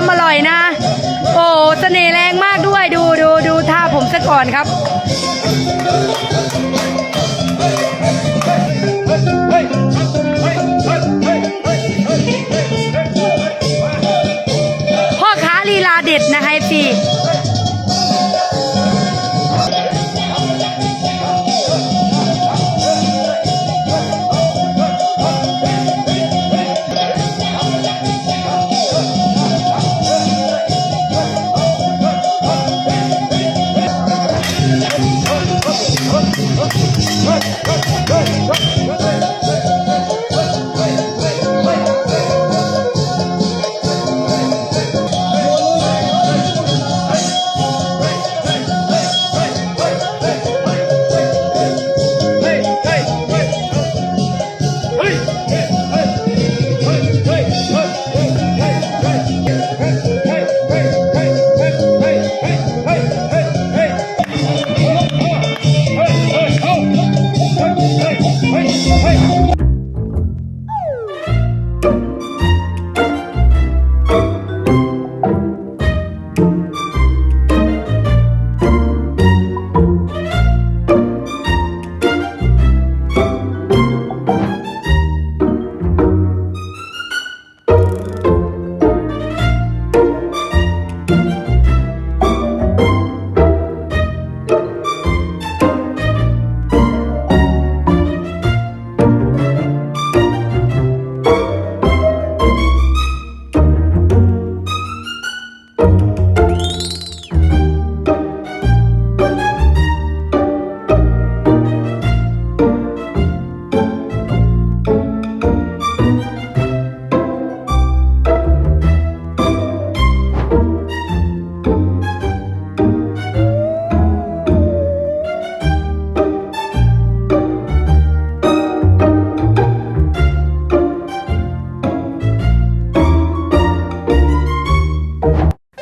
ความอร่อยนะ โอ้เสน่ห์แรงมากด้วยดูดูดูท่าผมซะก่อนครับ